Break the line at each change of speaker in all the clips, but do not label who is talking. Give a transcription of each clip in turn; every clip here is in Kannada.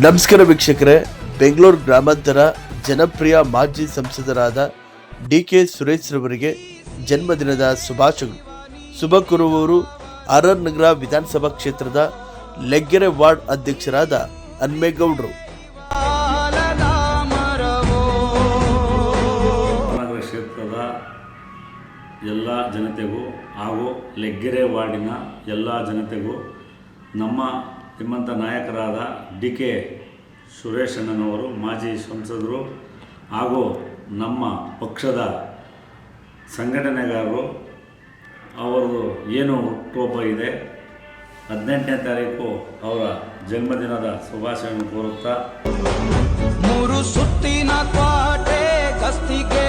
ನಮಸ್ಕಾರ ವೀಕ್ಷಕರೇ, ಬೆಂಗಳೂರು ಗ್ರಾಮಾಂತರ ಜನಪ್ರಿಯ ಮಾಜಿ ಸಂಸದರಾದ ಡಿ ಕೆ ಸುರೇಶ್ ರವರಿಗೆ ಜನ್ಮದಿನದ ಶುಭಾಶಯಗಳು. ಶುಭ ಕೋರುವವರು ಆರ್ ಆರ್ ನಗರ ವಿಧಾನಸಭಾ ಕ್ಷೇತ್ರದ ಲೆಗ್ಗೆರೆ ವಾರ್ಡ್ ಅಧ್ಯಕ್ಷರಾದ ಹನ್ಮೇಗೌಡರು.
ಕ್ಷೇತ್ರದ ಎಲ್ಲ ಜನತೆಗೂ ಹಾಗೂ ಲೆಗ್ಗೆರೆ ವಾರ್ಡಿನ ಎಲ್ಲ ಜನತೆಗೂ ನಮ್ಮ ನಿಮ್ಮಂಥ ನಾಯಕರಾದ ಡಿ ಕೆ ಸುರೇಶಣ್ಣನವರು ಮಾಜಿ ಸಂಸದರು ಹಾಗೂ ನಮ್ಮ ಪಕ್ಷದ ಸಂಘಟನೆಗಾರರು, ಅವರದು ಏನು ಹುಟ್ಟುಹಬ್ಬ ಇದೆ, ಹದಿನೆಂಟನೇ ತಾರೀಕು ಅವರ ಜನ್ಮದಿನದ ಶುಭಾಶಯವನ್ನು ಕೋರುತ್ತಾ
ಮೂರು ಸುತ್ತಿನ ಕ್ವಾಟೆ ಗಸ್ತಿಗೆ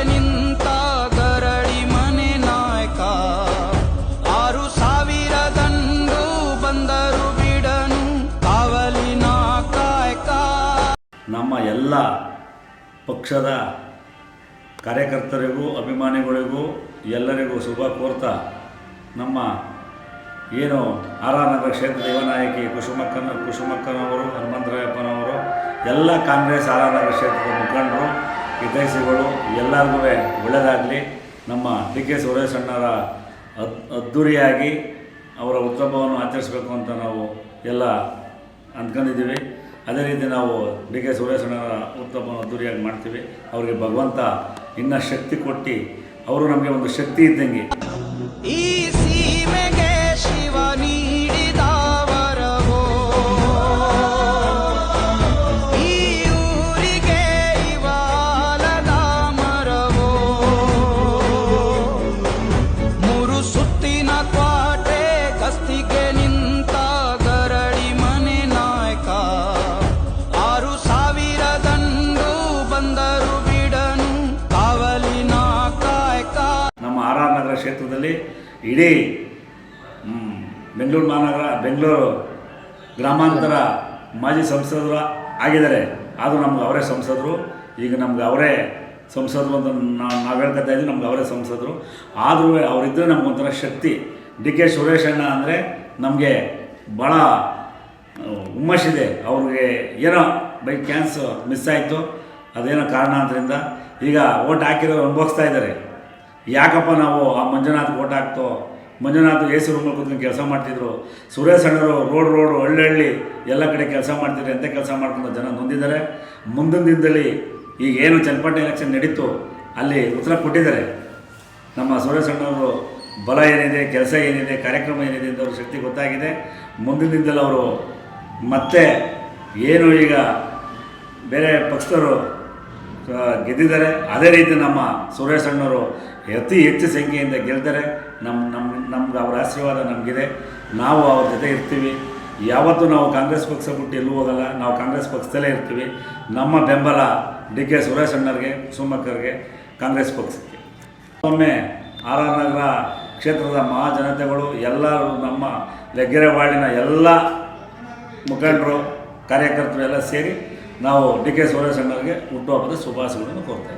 ನಮ್ಮ ಎಲ್ಲ ಪಕ್ಷದ ಕಾರ್ಯಕರ್ತರಿಗೂ, ಅಭಿಮಾನಿಗಳಿಗೂ, ಎಲ್ಲರಿಗೂ ಶುಭ ಕೋರ್ತಾ ನಮ್ಮ ಏನು ಆರ್ ಆರ್ ನಗರ ಕ್ಷೇತ್ರದ ಯುವನಾಯಕಿ ಕುಸುಮಕ್ಕನ, ಕುಸುಮಕ್ಕನವರು, ಹನುಮಂತರಾಯಪ್ಪನವರು, ಎಲ್ಲ ಕಾಂಗ್ರೆಸ್ ಆರ್ ಆರ್ ನಗರ ಕ್ಷೇತ್ರದ ಮುಖಂಡರು ಹಿತೈಷಿಗಳು ಎಲ್ಲರಿಗೂ ಒಳ್ಳೆಯದಾಗಲಿ ನಮ್ಮ ಡಿ ಕೆ ಸುರೇಶಣ್ಣರ ಅದ್ ಅವರ ಉತ್ಸವವನ್ನು ಆಚರಿಸಬೇಕು ಅಂತ ನಾವು ಎಲ್ಲ ಅಂದ್ಕೊಂಡಿದ್ದೀವಿ. ಅದೇ ರೀತಿ ನಾವು ಡಿ ಕೆ ಸುರೇಶ್ ಉತ್ತಮ ಅದ್ದೂರಿಯಾಗಿ ಮಾಡ್ತೀವಿ. ಅವರಿಗೆ ಭಗವಂತ ಇನ್ನೂ ಶಕ್ತಿ ಕೊಟ್ಟು ಅವರು ನಮಗೆ ಒಂದು ಶಕ್ತಿ ಇದ್ದಂಗೆ ಕ್ಷೇತ್ರದಲ್ಲಿ ಇಡೀ ಬೆಂಗಳೂರು ಮಹಾನಗರ, ಬೆಂಗಳೂರು ಗ್ರಾಮಾಂತರ ಮಾಜಿ ಸಂಸದರು ಆಗಿದ್ದಾರೆ. ಆದರೂ ನಮ್ಗೆ ಅವರೇ ಸಂಸದರು. ಈಗ ನಮ್ಗೆ ಅವರೇ ಸಂಸದರು ಅಂತ ನಾವು ನಾವು ಹೇಳ್ಕೊತಾ ಇದ್ದೀವಿ, ನಮ್ಗೆ ಅವರೇ ಸಂಸದರು. ಆದರೂ ಅವರಿದ್ದರೆ ನಮ್ಗೆ ಒಂಥರ ಶಕ್ತಿ. ಡಿ ಕೆ ಸುರೇಶ್ ಅಣ್ಣ ಅಂದರೆ ನಮಗೆ ಭಾಳ ಹುಮ್ಮಸ್ಸಿದೆ ಅವ್ರಿಗೆ ಏನೋ ಬೈ ಚಾನ್ಸ್ ಮಿಸ್ ಆಯಿತು. ಅದೇನೋ ಕಾರಣ ಆದ್ದರಿಂದ ಈಗ ಓಟ್ ಹಾಕಿರೋರು ಅನುಭವಿಸ್ತಾ ಇದ್ದಾರೆ. ಯಾಕಪ್ಪ ನಾವು ಆ ಮಂಜುನಾಥ್ ಓಟ್ ಹಾಕ್ತೋ? ಮಂಜುನಾಥ್ ಎ ಸಿ ರೂಮಲ್ಲಿ ಕೂತ್ಕೊಂಡು ಕೆಲಸ ಮಾಡ್ತಿದ್ರು. ಸುರೇಶ್ ಅಣ್ಣರು ರೋಡ್, ರೋಡು, ಹಳ್ಳಿ ಎಲ್ಲ ಕಡೆ ಕೆಲಸ ಮಾಡ್ತಿದ್ರು. ಎಂಥ ಕೆಲಸ ಮಾಡ್ಕೊಂಡು ಜನ ನೊಂದಿದ್ದಾರೆ. ಮುಂದಿನ ದಿನದಲ್ಲಿ ಈಗ ಏನು ಚನ್ನಪಟ್ಟಣ ಎಲೆಕ್ಷನ್ ನಡೀತು ಅಲ್ಲಿ ಉತ್ತರ ಕೊಟ್ಟಿದ್ದಾರೆ. ನಮ್ಮ ಸುರೇಶ್ ಅಣ್ಣವರು ಬಲ ಏನಿದೆ, ಕೆಲಸ ಏನಿದೆ, ಕಾರ್ಯಕ್ರಮ ಏನಿದೆ ಅಂತ ಅವ್ರ ಶಕ್ತಿ ಗೊತ್ತಾಗಿದೆ. ಮುಂದಿನ ದಿನದಲ್ಲಿ ಅವರು ಮತ್ತೆ ಏನು ಈಗ ಬೇರೆ ಪಕ್ಷದವರು ಗೆದ್ದಿದ್ದಾರೆ. ಅದೇ ರೀತಿ ನಮ್ಮ ಸುರೇಶ್ ಅಣ್ಣವರು ಅತಿ ಹೆಚ್ಚು ಸಂಖ್ಯೆಯಿಂದ ಗೆಲ್ತಾರೆ ನಮ್ಮ ನಮ್ಮ ನಮ್ಗೆ ಅವರ ಆಶೀರ್ವಾದ ನಮಗಿದೆ. ನಾವು ಅವ್ರ ಜೊತೆ ಇರ್ತೀವಿ. ಯಾವತ್ತೂ ನಾವು ಕಾಂಗ್ರೆಸ್ ಪಕ್ಷ ಬಿಟ್ಟು ಎಲ್ಲೂ ಹೋಗಲ್ಲ. ನಾವು ಕಾಂಗ್ರೆಸ್ ಪಕ್ಷದಲ್ಲೇ ಇರ್ತೀವಿ. ನಮ್ಮ ಬೆಂಬಲ ಡಿ ಕೆ ಸುರೇಶ್ ಅಣ್ಣರಿಗೆ ಕುಸುಮಕ್ಕರಿಗೆ ಕಾಂಗ್ರೆಸ್ ಪಕ್ಷಕ್ಕೆ. ಒಮ್ಮೆ ಆರ್ ಆರ್ ನಗರ ಕ್ಷೇತ್ರದ ಮಹಾಜನತೆಗಳು ಎಲ್ಲರೂ ನಮ್ಮ ಲೆಗ್ಗೆರೆವಾಳಿನ ಎಲ್ಲ ಮುಖಂಡರು, ಕಾರ್ಯಕರ್ತರು ಎಲ್ಲ ಸೇರಿ ನಾವು ಡಿ ಕೆ ಸುರೇಶ್ ಅಣ್ಣರಿಗೆ ಹುಟ್ಟುಹಬ್ಬದ ಶುಭಾಶಯಗಳನ್ನು ಕೋರ್ತಾ